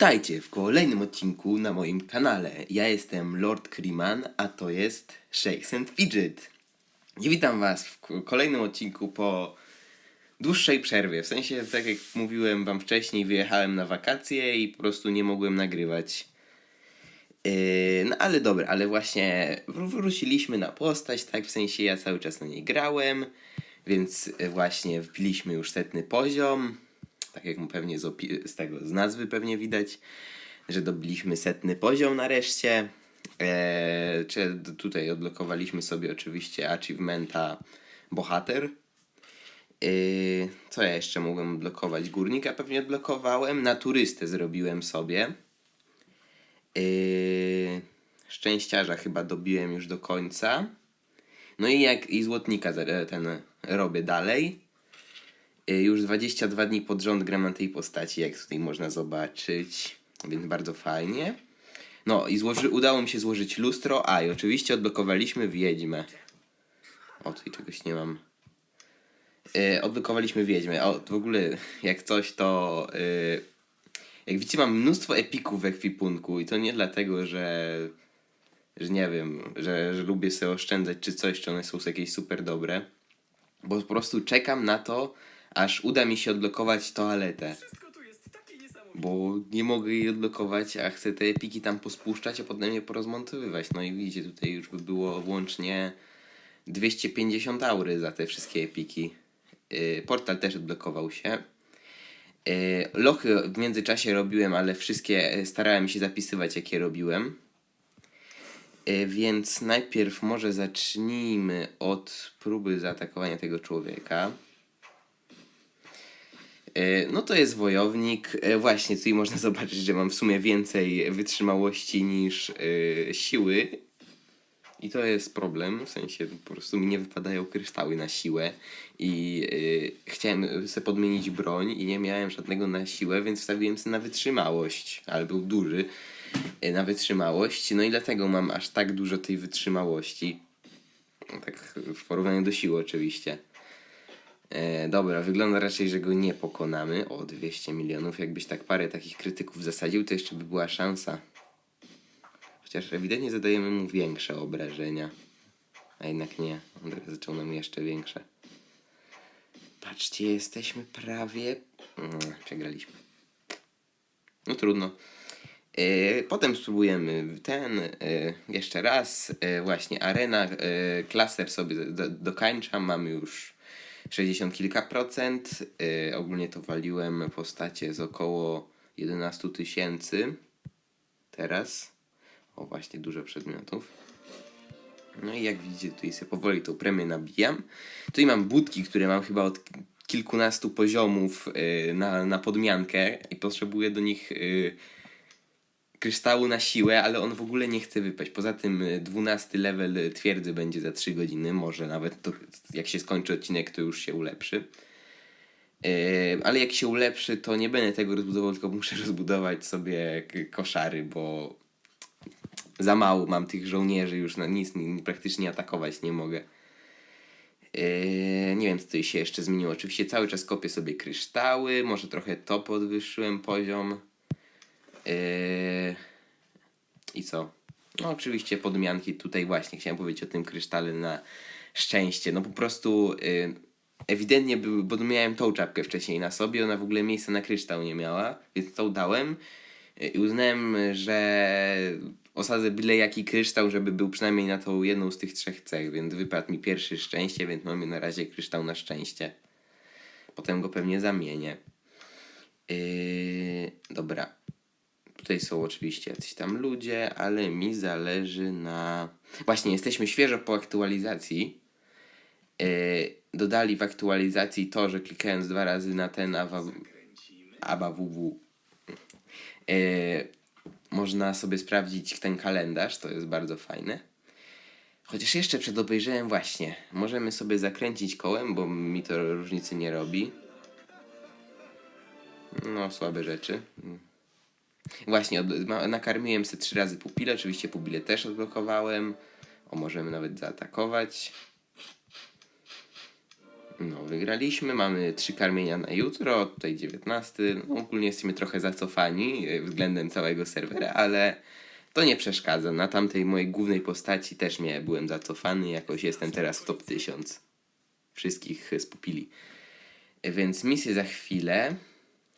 Witajcie w kolejnym odcinku na moim kanale. Ja jestem Lord Kriman, a to jest Shakes and Fidget. I witam was w kolejnym odcinku po dłuższej przerwie. W sensie, tak jak mówiłem wam wcześniej, wyjechałem na wakacje i po prostu nie mogłem nagrywać. Yy, no ale dobra, ale właśnie wr- wróciliśmy na postać, tak? W sensie ja cały czas na niej grałem, więc właśnie wbiliśmy już setny poziom. Tak jak mu pewnie z, z tego, z nazwy pewnie widać, że dobiliśmy setny poziom nareszcie. Eee, czy tutaj odblokowaliśmy sobie oczywiście achievementa bohater. Yy, co ja jeszcze mogłem odblokować? Górnika pewnie odblokowałem. Na turystę zrobiłem sobie. Yy, szczęściarza chyba dobiłem już do końca. No i jak i złotnika ten robię dalej. Yy, Już 22 dni pod rząd gram na tej postaci, jak tutaj można zobaczyć. Więc bardzo fajnie. No i złoży, udało mi się złożyć lustro. A i oczywiście odblokowaliśmy wiedźmę. O, tutaj czegoś nie mam. Yy, odblokowaliśmy wiedźmę. O, w ogóle jak coś to... Yy, jak widzicie, mam mnóstwo epików w ekwipunku i to nie dlatego, że, że nie wiem, że, że lubię sobie oszczędzać czy coś, czy one są jakieś super dobre, bo po prostu czekam na to, aż uda mi się odblokować toaletę, bo nie mogę jej odblokować, a chcę te epiki tam pospuszczać, a potem je porozmontowywać. No i widzicie, tutaj już by było łącznie 250 aury za te wszystkie epiki. Yy, portal też odblokował się. E, Lochy w międzyczasie robiłem, ale wszystkie e, starałem się zapisywać, jakie robiłem. E, Więc najpierw może zacznijmy od próby zaatakowania tego człowieka. E, No to jest wojownik. E, Właśnie, tutaj można zobaczyć, że mam w sumie więcej wytrzymałości niż e, siły. I to jest problem, w sensie po prostu mi nie wypadają kryształy na siłę i chciałem sobie podmienić broń i nie miałem żadnego na siłę, więc wstawiłem sobie na wytrzymałość, ale był duży na wytrzymałość, no i dlatego mam aż tak dużo tej wytrzymałości. Tak w porównaniu do siły oczywiście. E, dobra, wygląda raczej, że go nie pokonamy. O, 200 milionów. Jakbyś tak parę takich krytyków zasadził, to jeszcze by była szansa. Chociaż ewidentnie zadajemy mu większe obrażenia. A jednak nie. On teraz zaczął nam jeszcze większe. Patrzcie, jesteśmy prawie... Mm, przegraliśmy. No trudno. E, Potem spróbujemy ten e, jeszcze raz. E, właśnie arena, e, klaster sobie do, dokańczam. Mamy już 60 kilka procent. E, ogólnie to waliłem postacie z około 11 tysięcy. Teraz. O, właśnie, dużo przedmiotów. No i jak widzicie, tutaj sobie powoli tą premię nabijam. Tutaj mam budki, które mam chyba od kilkunastu poziomów yy, na, na podmiankę i potrzebuję do nich yy, kryształu na siłę, ale on w ogóle nie chce wypaść. Poza tym y, 12 level twierdzy będzie za 3 godziny, może nawet to, jak się skończy odcinek, to już się ulepszy. Yy, ale jak się ulepszy, to nie będę tego rozbudował, tylko muszę rozbudować sobie koszary, bo za mało mam tych żołnierzy, już na nic nie, praktycznie atakować nie mogę. Yy, nie wiem, co tutaj się jeszcze zmieniło. Oczywiście cały czas kopię sobie kryształy, może trochę to podwyższyłem poziom. Yy, I co? No oczywiście podmianki tutaj właśnie, chciałem powiedzieć o tym krysztale na szczęście. No po prostu yy, ewidentnie bo miałem tą czapkę wcześniej na sobie, ona w ogóle miejsca na kryształ nie miała, więc tą dałem. I uznałem, że osadzę byle jaki kryształ, żeby był przynajmniej na tą jedną z tych trzech cech, więc wypadł mi pierwszy szczęście, więc mamy na razie kryształ na szczęście. Potem go pewnie zamienię. Yy, dobra. Tutaj są oczywiście jacyś tam ludzie, ale mi zależy na... Właśnie, jesteśmy świeżo po aktualizacji. Yy, dodali w aktualizacji to, że klikając dwa razy na ten awa... aba ww E, można sobie sprawdzić ten kalendarz, to jest bardzo fajne. Chociaż jeszcze przed obejrzeniem właśnie, możemy sobie zakręcić kołem, bo mi to różnicy nie robi. No, słabe rzeczy. Właśnie, od, ma, nakarmiłem sobie trzy razy pupile, oczywiście pupile też odblokowałem. O, możemy nawet zaatakować. No, wygraliśmy, mamy trzy karmienia na jutro, tutaj 19. No, ogólnie jesteśmy trochę zacofani e, względem całego serwera, ale to nie przeszkadza. Na tamtej mojej głównej postaci też mnie byłem zacofany, jakoś jestem teraz w top 1000 wszystkich e, spupili. E, Więc misję za chwilę.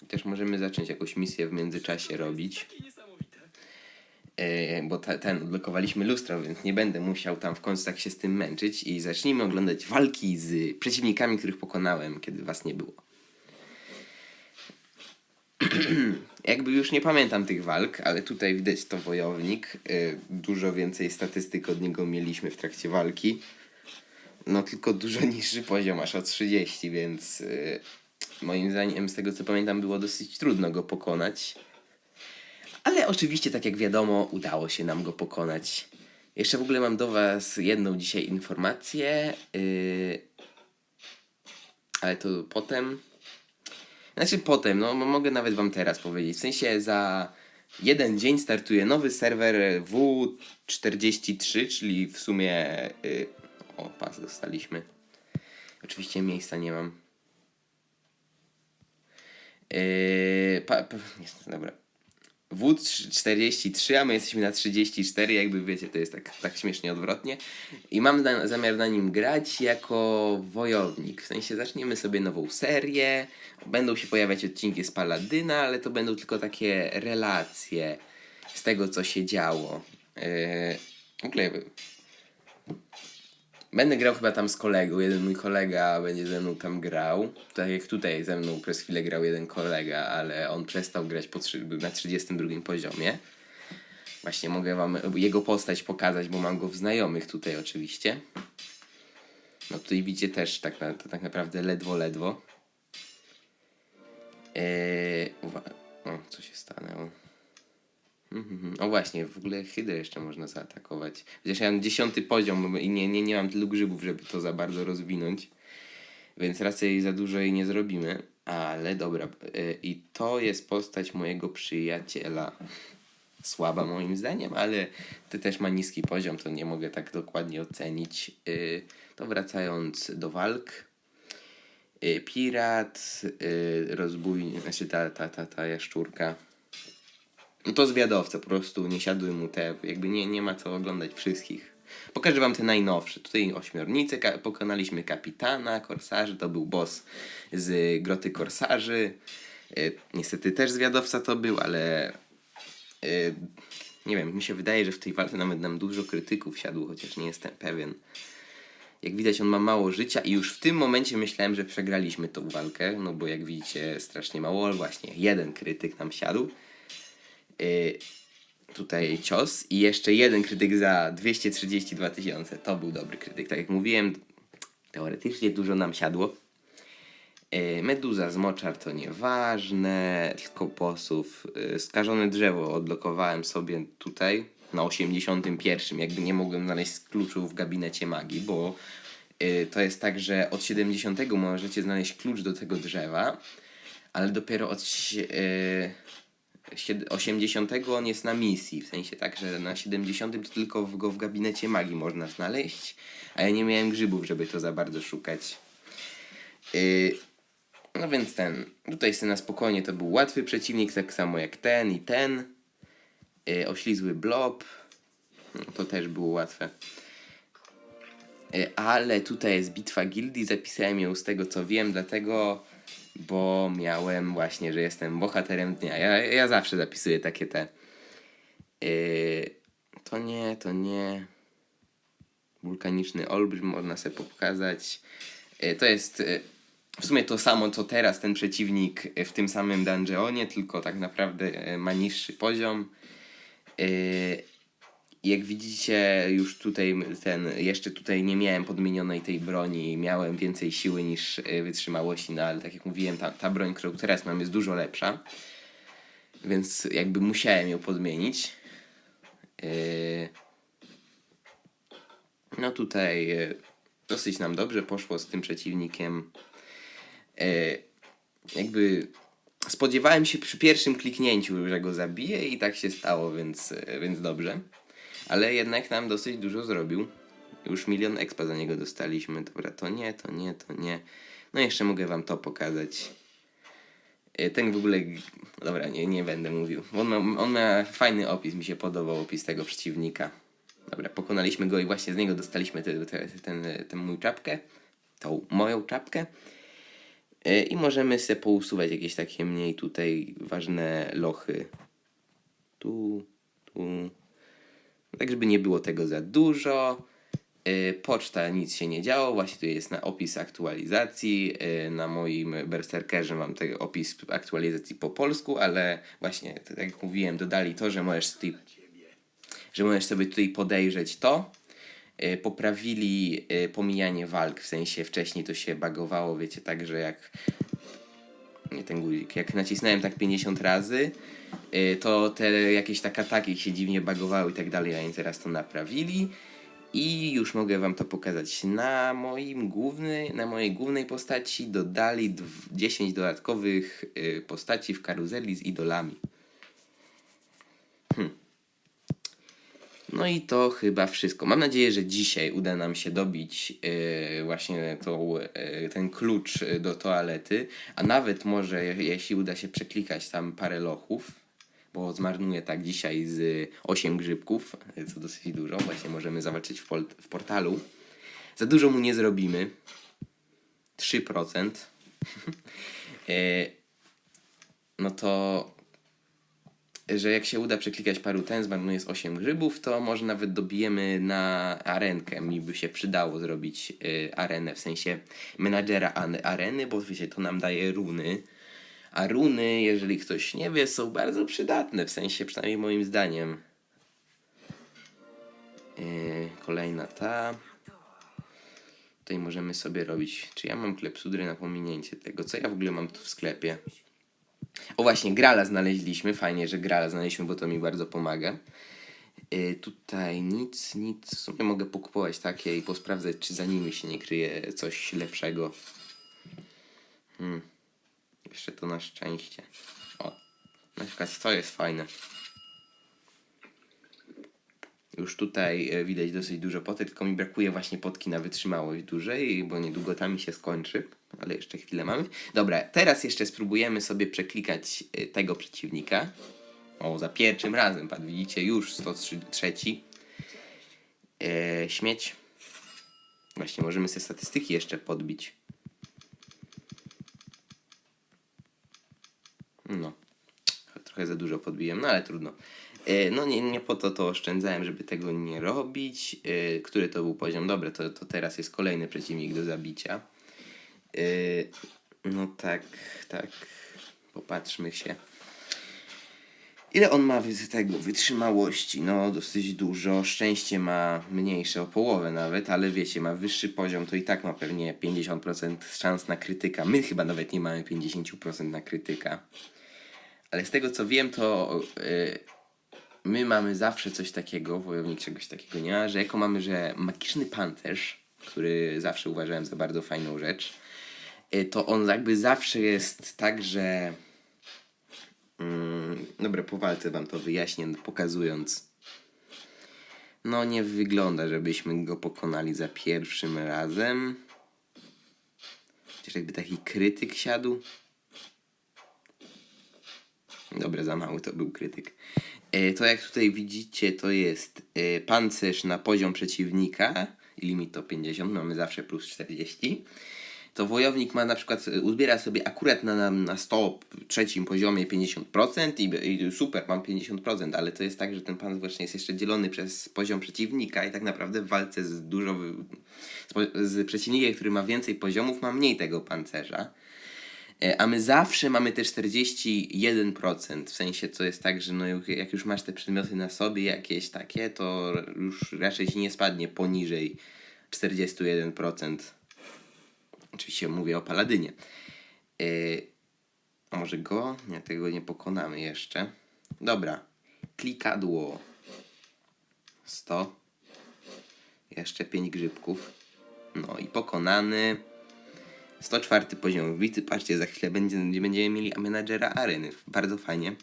Też możemy zacząć jakąś misję w międzyczasie robić. E, bo ta, ten odblokowaliśmy lustro, więc nie będę musiał tam w końcu tak się z tym męczyć i zacznijmy oglądać walki z przeciwnikami, których pokonałem, kiedy was nie było. Jakby już nie pamiętam tych walk, ale tutaj widać to wojownik. E, Dużo więcej statystyk od niego mieliśmy w trakcie walki. No tylko dużo niższy poziom, aż o 30, więc e, moim zdaniem, z tego co pamiętam, było dosyć trudno go pokonać. Ale oczywiście, tak jak wiadomo, udało się nam go pokonać. Jeszcze w ogóle mam do Was jedną dzisiaj informację, yy, ale to potem. Znaczy potem, no mo- mogę nawet Wam teraz powiedzieć. W sensie za jeden dzień startuje nowy serwer W43, czyli w sumie. Yy, o, pas dostaliśmy. Oczywiście miejsca nie mam. Yy, pa, pa, nie, dobra. W43, a my jesteśmy na 34, jakby wiecie, to jest tak, tak śmiesznie odwrotnie. I mam na, zamiar na nim grać jako wojownik. W sensie zaczniemy sobie nową serię. Będą się pojawiać odcinki z Paladyna, ale to będą tylko takie relacje z tego, co się działo. Yy, w ogóle Będę grał chyba tam z kolegą. Jeden mój kolega będzie ze mną tam grał. Tak jak tutaj ze mną przez chwilę grał jeden kolega, ale on przestał grać po na 32 poziomie. Właśnie mogę wam jego postać pokazać, bo mam go w znajomych tutaj oczywiście. No tutaj widzicie też tak, na, to tak naprawdę ledwo, ledwo. Eee, o, co się stanęło? Mhm. O właśnie, w ogóle hydrę jeszcze można zaatakować. Chociaż ja mam dziesiąty poziom i nie, nie, nie mam tylu grzybów, żeby to za bardzo rozwinąć. Więc raczej za dużo jej nie zrobimy. Ale dobra. y, I to jest postać mojego przyjaciela. Słaba moim zdaniem, ale to też ma niski poziom, to nie mogę tak dokładnie ocenić. Y, To wracając do walk. Y, Pirat, rozbójnik, znaczy ta, ta, ta, ta jaszczurka. No to zwiadowca, po prostu nie siadły mu te, jakby nie, nie ma co oglądać wszystkich. Pokażę wam te najnowsze. Tutaj ośmiornicę, ka- pokonaliśmy kapitana, korsarzy, to był boss z groty korsarzy. Y, niestety też zwiadowca to był, ale y, nie wiem, mi się wydaje, że w tej walce nawet nam dużo krytyków siadło, chociaż nie jestem pewien. Jak widać, on ma mało życia i już w tym momencie myślałem, że przegraliśmy tą walkę, no bo jak widzicie, strasznie mało, właśnie jeden krytyk nam siadł. Y, tutaj cios i jeszcze jeden krytyk za 232 tysiące. To był dobry krytyk. Tak jak mówiłem, teoretycznie dużo nam siadło. Y, Meduza z moczar to nieważne, tylko posów. Y, Skażone drzewo odblokowałem sobie tutaj na 81. Jakby nie mogłem znaleźć kluczu w gabinecie magii, bo to jest tak, że od 70 możecie znaleźć klucz do tego drzewa, ale dopiero od 80 on jest na misji, w sensie tak, że na 70 to tylko go w gabinecie magii można znaleźć, a ja nie miałem grzybów, żeby to za bardzo szukać. Yy, no więc ten, tutaj sobie na spokojnie to był łatwy przeciwnik, tak samo jak ten i ten. Yy, oślizły blob, no, to też było łatwe. Yy, ale tutaj jest bitwa gildii, zapisałem ją z tego co wiem, dlatego, bo miałem właśnie, że jestem bohaterem dnia. Ja, ja zawsze zapisuję takie te. Yy, to nie, to nie. Wulkaniczny olbrzym można sobie pokazać. Yy, to jest yy, w sumie to samo co teraz ten przeciwnik w tym samym dungeonie, tylko tak naprawdę yy, ma niższy poziom. Yy, jak widzicie, już tutaj ten, jeszcze tutaj nie miałem podmienionej tej broni, miałem więcej siły niż y, wytrzymałości, no ale tak jak mówiłem, ta, ta broń, którą teraz mam, jest dużo lepsza, więc jakby musiałem ją podmienić. Yy, No tutaj y, dosyć nam dobrze poszło z tym przeciwnikiem. Jakby spodziewałem się przy pierwszym kliknięciu, że go zabiję i tak się stało, więc, więc dobrze. Ale jednak nam dosyć dużo zrobił. Już milion expa za niego dostaliśmy. Dobra, to nie, to nie, to nie. No jeszcze mogę wam to pokazać. E, Ten w ogóle. Dobra, nie, nie będę mówił. On ma, on ma fajny opis, mi się podobał opis tego przeciwnika. Dobra, pokonaliśmy go i właśnie z niego dostaliśmy te, te, ten, tę mój czapkę. Tą moją czapkę. E, I możemy sobie pousuwać jakieś takie mniej tutaj ważne lochy. Tu, tu. Tak, żeby nie było tego za dużo. E, Poczta nic się nie działo, właśnie tu jest na opis aktualizacji. E, Na moim berserkerze mam ten opis aktualizacji po polsku, ale właśnie, tak jak mówiłem, dodali to, że możesz tutaj, że możesz sobie tutaj podejrzeć to. E, Poprawili pomijanie walk, w sensie wcześniej to się bagowało, wiecie, tak, że jak ten guzik, jak nacisnąłem tak 50 razy, y, to te jakieś tak ataki się dziwnie bagowały i tak dalej, a oni teraz to naprawili. I już mogę wam to pokazać. Na moim główny, na mojej głównej postaci dodali dw- 10 dodatkowych y, postaci w karuzeli z idolami. Hm. No i to chyba wszystko. Mam nadzieję, że dzisiaj uda nam się dobić yy, właśnie tą, ten klucz do toalety, a nawet może je- jeśli uda się przeklikać tam parę lochów, bo zmarnuję tak dzisiaj z 8 grzybków, yy, co dosyć dużo, właśnie możemy zawalczyć w, pol- w portalu. Za dużo mu nie zrobimy. 3%. yy, no to że jak się uda przeklikać paru ten, zmarnuje z 8 grzybów, to może nawet dobijemy na arenkę. Mi by się przydało zrobić y, arenę, w sensie menadżera areny, bo wiecie, to nam daje runy. A runy, jeżeli ktoś nie wie, są bardzo przydatne, w sensie przynajmniej moim zdaniem. Y, kolejna ta. Tutaj możemy sobie robić. Czy ja mam klepsudry na pominięcie tego? Co ja w ogóle mam tu w sklepie? O właśnie, Grala znaleźliśmy. Fajnie, że Grala znaleźliśmy, bo to mi bardzo pomaga. Y, tutaj nic, nic. W sumie mogę pokupować takie i posprawdzać, czy za nimi się nie kryje coś lepszego. Hmm. Jeszcze to na szczęście. O, na przykład to jest fajne. Już tutaj e, widać dosyć dużo poty, tylko mi brakuje właśnie potki na wytrzymałość dłużej, bo niedługo tam mi się skończy, ale jeszcze chwilę mamy. Dobra, teraz jeszcze spróbujemy sobie przeklikać e, tego przeciwnika. O, za pierwszym razem, padł, widzicie, już 103. E, śmieć. Właśnie, możemy sobie statystyki jeszcze podbić. No. Trochę za dużo podbiłem, no ale trudno. E, No nie, nie po to to oszczędzałem, żeby tego nie robić. E, Który to był poziom? Dobra, to, to teraz jest kolejny przeciwnik do zabicia. E, No tak, tak. Popatrzmy się. Ile on ma tego wytrzymałości? No, dosyć dużo. Szczęście ma mniejsze, o połowę nawet, ale wiecie, ma wyższy poziom, to i tak ma pewnie 50% szans na krytyka. My chyba nawet nie mamy 50% na krytyka. Ale z tego co wiem, to y, my mamy zawsze coś takiego, wojownik czegoś takiego nie ma, że jako mamy, że magiczny pancerz, który zawsze uważałem za bardzo fajną rzecz, y, to on jakby zawsze jest tak, że. Mm, dobra, po walce wam to wyjaśnię, pokazując. No, nie wygląda, żebyśmy go pokonali za pierwszym razem. Chociaż jakby taki krytyk siadł. Dobra, za mały to był krytyk. E, To jak tutaj widzicie, to jest e, pancerz na poziom przeciwnika limit to 50, mamy zawsze plus 40. To wojownik ma na przykład, e, uzbiera sobie akurat na, na, na 103 poziomie 50% i, i super, mam 50%, ale to jest tak, że ten pancerz właśnie jest jeszcze dzielony przez poziom przeciwnika i tak naprawdę w walce z dużo, z, z przeciwnikiem, który ma więcej poziomów, ma mniej tego pancerza. E, A my zawsze mamy te 41%, w sensie co jest tak, że no jak- już masz te przedmioty na sobie jakieś takie, to już raczej ci nie spadnie poniżej 41%. Oczywiście mówię o Paladynie. E, A może go? Nie, tego nie pokonamy jeszcze. Dobra. Klikadło. 100. Jeszcze 5 grzybków. No i pokonany. 104 poziom wbity. Patrzcie, za chwilę będzie, będziemy mieli menadżera areny. Bardzo fajnie.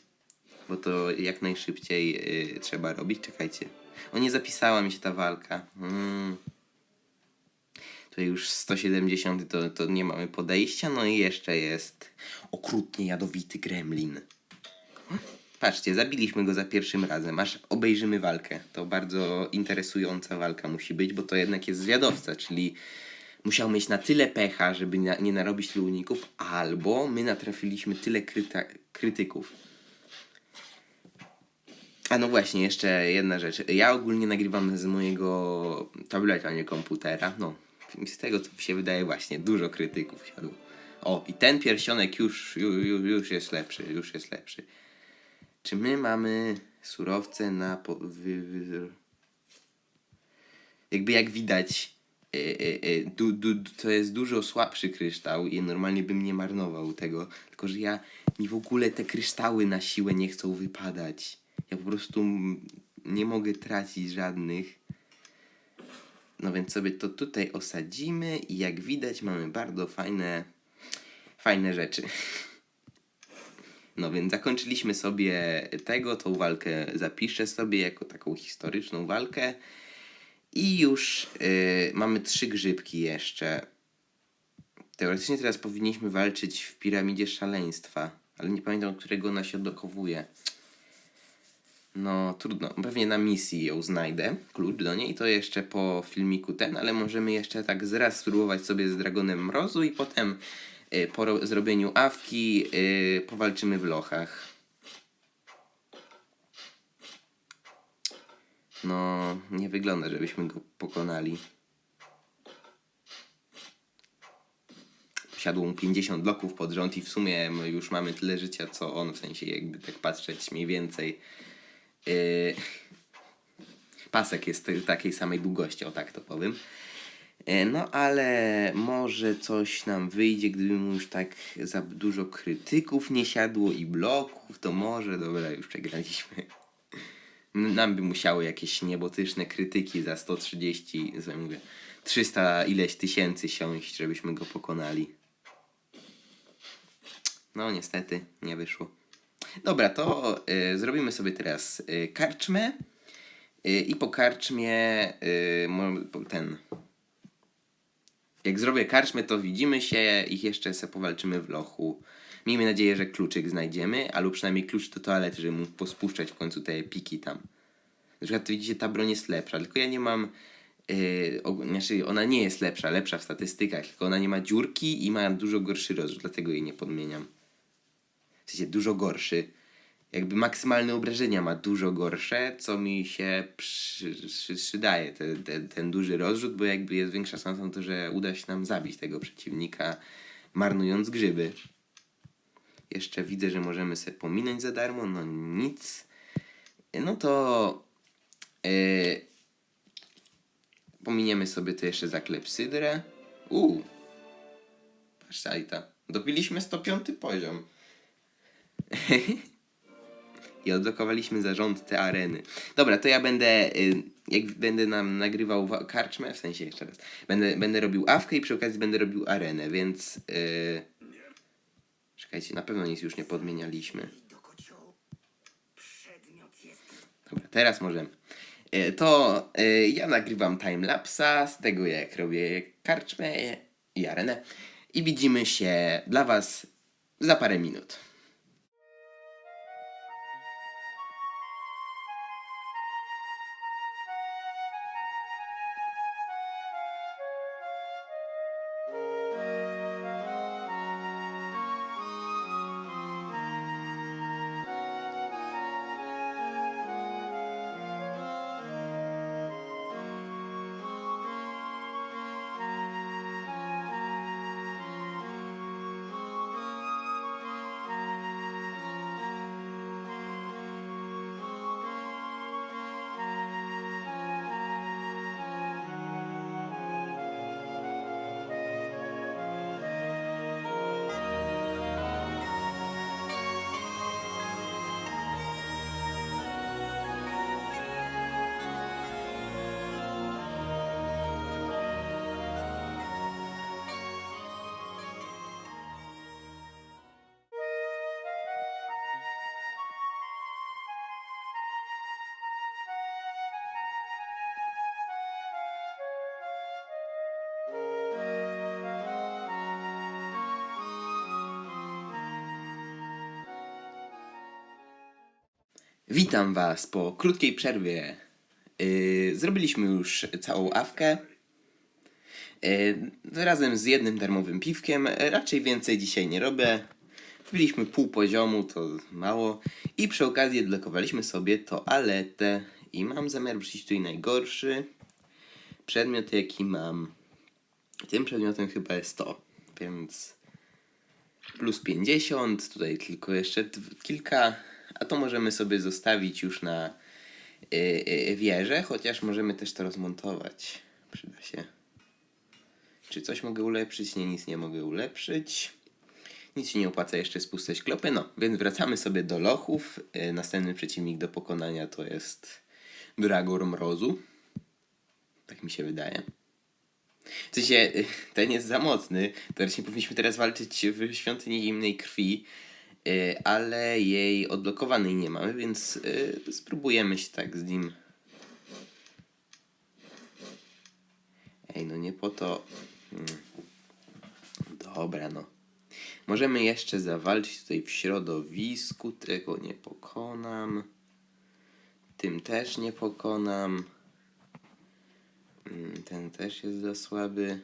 Bo to jak najszybciej y, trzeba robić. Czekajcie. O, nie zapisała mi się ta walka. Mm. To już 170 to, to nie mamy podejścia. No i jeszcze jest okrutnie jadowity gremlin. Patrzcie, zabiliśmy go za pierwszym razem, aż obejrzymy walkę. To bardzo interesująca walka musi być, bo to jednak jest zwiadowca, czyli musiał mieć na tyle pecha, żeby na, nie narobić tylu uników, albo my natrafiliśmy tyle kryta, krytyków. A no właśnie, jeszcze jedna rzecz. Ja ogólnie nagrywam z mojego tableta, nie komputera. No, z tego co mi się wydaje właśnie, dużo krytyków siadło. O, i ten pierścionek już, już, już jest lepszy, już jest lepszy. Czy my mamy surowce na... Po, jakby jak widać, du, du, du, to jest dużo słabszy kryształ i normalnie bym nie marnował tego. Tylko, że ja mi w ogóle te kryształy na siłę nie chcą wypadać. Ja po prostu nie mogę tracić żadnych. No więc sobie to tutaj osadzimy i jak widać mamy bardzo fajne, fajne rzeczy. No więc zakończyliśmy sobie tego, tą walkę zapiszę sobie jako taką historyczną walkę. I już y, mamy trzy grzybki jeszcze. Teoretycznie teraz powinniśmy walczyć w piramidzie szaleństwa, ale nie pamiętam, którego ona się odblokowuje. No trudno, pewnie na misji ją znajdę, klucz do niej, to jeszcze po filmiku ten, ale możemy jeszcze tak zraz spróbować sobie z Dragonem Mrozu i potem y, po ro- zrobieniu awki y, powalczymy w lochach. No, nie wygląda, żebyśmy go pokonali. Siadło mu 50 bloków pod rząd i w sumie już mamy tyle życia, co on, w sensie jakby tak patrzeć mniej więcej. Yy... Pasek jest takiej samej długości, o tak to powiem. Yy, No ale może coś nam wyjdzie, gdyby mu już tak za dużo krytyków nie siadło i bloków, to może, dobra, już przegraliśmy. Nam by musiały jakieś niebotyczne krytyki za 130, co ja mówię, 300 ileś tysięcy siąść, żebyśmy go pokonali. No niestety, nie wyszło. Dobra, to y, zrobimy sobie teraz y, karczmę y, i po karczmie y, ten... Jak zrobię karczmę, to widzimy się i jeszcze se powalczymy w lochu. Miejmy nadzieję, że kluczyk znajdziemy, albo przynajmniej klucz do toalety, żeby mógł pospuszczać w końcu te piki tam. Na przykład tu widzicie, ta broń jest lepsza, tylko ja nie mam. Yy, znaczy, ona nie jest lepsza, lepsza w statystykach, tylko ona nie ma dziurki i ma dużo gorszy rozrzut, dlatego jej nie podmieniam. W sensie dużo gorszy. Jakby maksymalne obrażenia ma dużo gorsze, co mi się przy, przy, przydaje, te, te, ten duży rozrzut, bo jakby jest większa szansa na to, że uda się nam zabić tego przeciwnika, marnując grzyby. Jeszcze widzę, że możemy sobie pominąć za darmo, no nic. No to yy, pominiemy sobie to jeszcze za klepsydrę. Uuu. Patrz, Aita. Dopiliśmy 105 poziom. I odblokowaliśmy zarządcę areny. Dobra, to ja będę, y, jak będę nam nagrywał wa- karczmę, w sensie jeszcze raz, będę, będę robił awkę i przy okazji będę robił arenę, więc... y, Czekajcie, na pewno nic już nie podmienialiśmy. Dobra, teraz możemy. E, To e, ja nagrywam timelapsa z tego, jak robię karczmę i arenę. I widzimy się dla Was za parę minut. Witam Was po krótkiej przerwie. Yy, zrobiliśmy już całą awkę. Yy, razem z jednym darmowym piwkiem. Raczej więcej dzisiaj nie robię. Wbiliśmy pół poziomu, to mało. I przy okazji odblokowaliśmy sobie toaletę. I mam zamiar wrzucić tutaj najgorszy przedmiot, jaki mam. Tym przedmiotem chyba jest to. Więc plus 50, tutaj tylko jeszcze kilka, a to możemy sobie zostawić już na y, y, wieżę, chociaż możemy też to rozmontować. Przyda się. Czy coś mogę ulepszyć? Nie, nic nie mogę ulepszyć. Nic się nie opłaca jeszcze spustać klopy. No, więc wracamy sobie do lochów. Y, następny przeciwnik do pokonania to jest Dragor Mrozu. Tak mi się wydaje. W sensie, y, ten jest za mocny. Teoretycznie powinniśmy teraz walczyć w świątyni zimnej krwi, y, ale jej odblokowanej nie mamy, więc y, spróbujemy się tak z nim. Ej, no nie po to. Mm. Dobra, no. Możemy jeszcze zawalczyć tutaj w środowisku. Tego nie pokonam. Tym też nie pokonam. Mm, Ten też jest za słaby.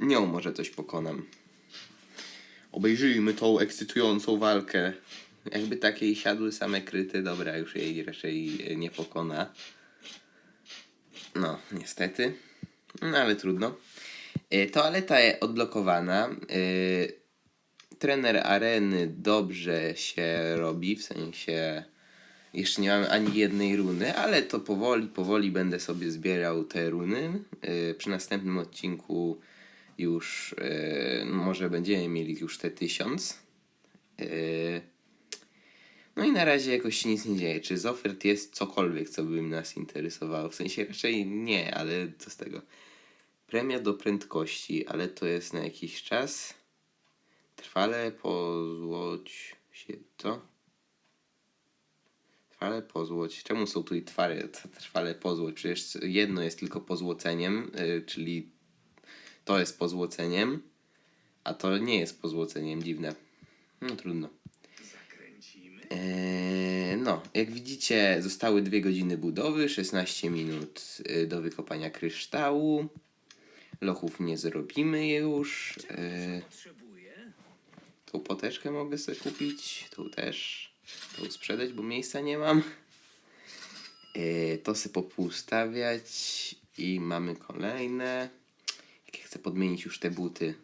Nią może coś pokonam. Obejrzyjmy tą ekscytującą walkę. Jakby takiej siadły same kryty, dobra, już jej raczej e, nie pokona. No, niestety. No ale trudno. E, Toaleta odblokowana. E, Trener areny dobrze się robi, w sensie jeszcze nie mamy ani jednej runy, ale to powoli, powoli będę sobie zbierał te runy. Yy, przy następnym odcinku już yy, może będziemy mieli już te tysiąc. Yy, no i na razie jakoś się nic nie dzieje. Czy z ofert jest cokolwiek, co by nas interesowało? W sensie raczej nie, ale co z tego? Premia do prędkości, ale to jest na jakiś czas. Trwale pozłoć się to. Trwale pozłoć. Czemu są tu i trwale, trwale pozłoć? Przecież jedno jest tylko pozłoceniem, yy, czyli to jest pozłoceniem, a to nie jest pozłoceniem. Dziwne. No trudno. Eee, no, jak widzicie, zostały dwie godziny budowy, 16 minut y, do wykopania kryształu. Lochów nie zrobimy już. Eee, tą poteczkę mogę sobie kupić, tą też. Tą sprzedać, bo miejsca nie mam. Yy, to sobie popoustawiać i mamy kolejne. Chcę podmienić już te buty.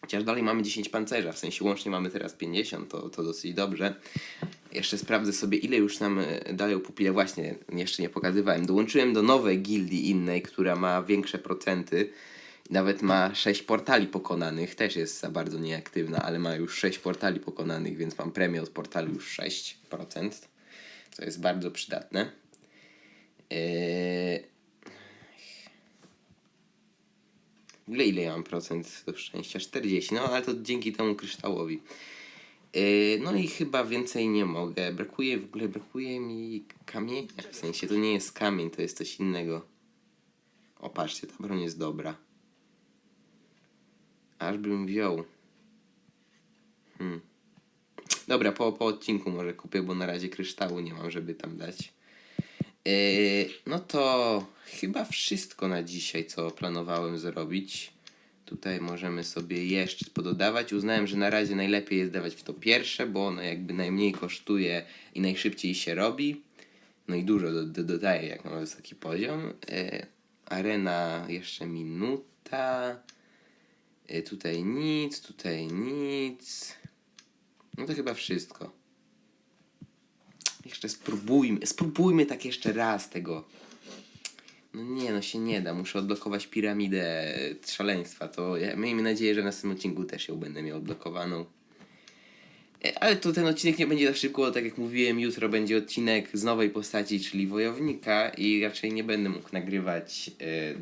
Chociaż dalej mamy 10 pancerza, w sensie łącznie mamy teraz 50, to, to dosyć dobrze. Jeszcze sprawdzę sobie, ile już nam e, dają pupile. Właśnie, jeszcze nie pokazywałem. Dołączyłem do nowej gildii innej, która ma większe procenty. Nawet ma 6 portali pokonanych, też jest za bardzo nieaktywna, ale ma już 6 portali pokonanych, więc mam premię od portalu już 6%, co jest bardzo przydatne. Yy... Ile, ile ja mam procent do szczęścia? 40, no ale to dzięki temu kryształowi. Yy, no i chyba więcej nie mogę. Brakuje, w ogóle brakuje mi kamienia. W sensie to nie jest kamień, to jest coś innego. O, patrzcie, ta broń jest dobra. Aż bym wziął. Hmm. Dobra, po, po odcinku może kupię, bo na razie kryształu nie mam, żeby tam dać. Yy, no to chyba wszystko na dzisiaj, co planowałem zrobić. Tutaj możemy sobie jeszcze pododawać. Uznałem, że na razie najlepiej jest dawać w to pierwsze, bo ono jakby najmniej kosztuje i najszybciej się robi. No i dużo do, do, dodaje, jak ma wysoki poziom. Yy, arena jeszcze minuta. Yy, tutaj nic, tutaj nic. No to chyba wszystko. Jeszcze spróbujmy, spróbujmy tak jeszcze raz tego. No nie, no się nie da. Muszę odblokować piramidę szaleństwa. To ja, miejmy nadzieję, że na następnym odcinku też ją będę miał odblokowaną. E, Ale to ten odcinek nie będzie za szybko, bo tak jak mówiłem, jutro będzie odcinek z nowej postaci, czyli wojownika i raczej nie będę mógł nagrywać e,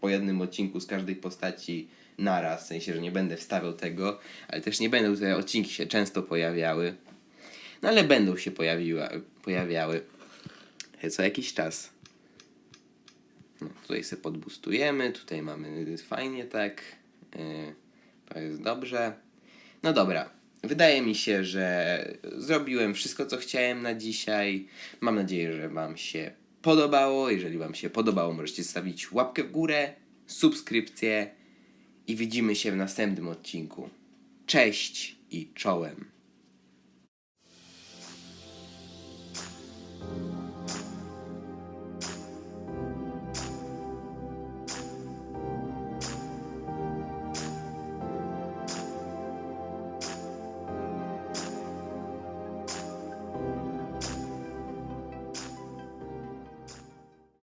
po jednym odcinku z każdej postaci naraz, w sensie, że nie będę wstawiał tego, ale też nie będą te odcinki się często pojawiały. No ale będą się pojawiła, pojawiały co jakiś czas. No, tutaj sobie podbustujemy, tutaj mamy fajnie tak. Yy, to jest dobrze. No dobra. wydaje mi się, że zrobiłem wszystko, co chciałem na dzisiaj. Mam nadzieję, że Wam się podobało. Jeżeli Wam się podobało, możecie stawić łapkę w górę, subskrypcję i widzimy się w następnym odcinku. Cześć i czołem.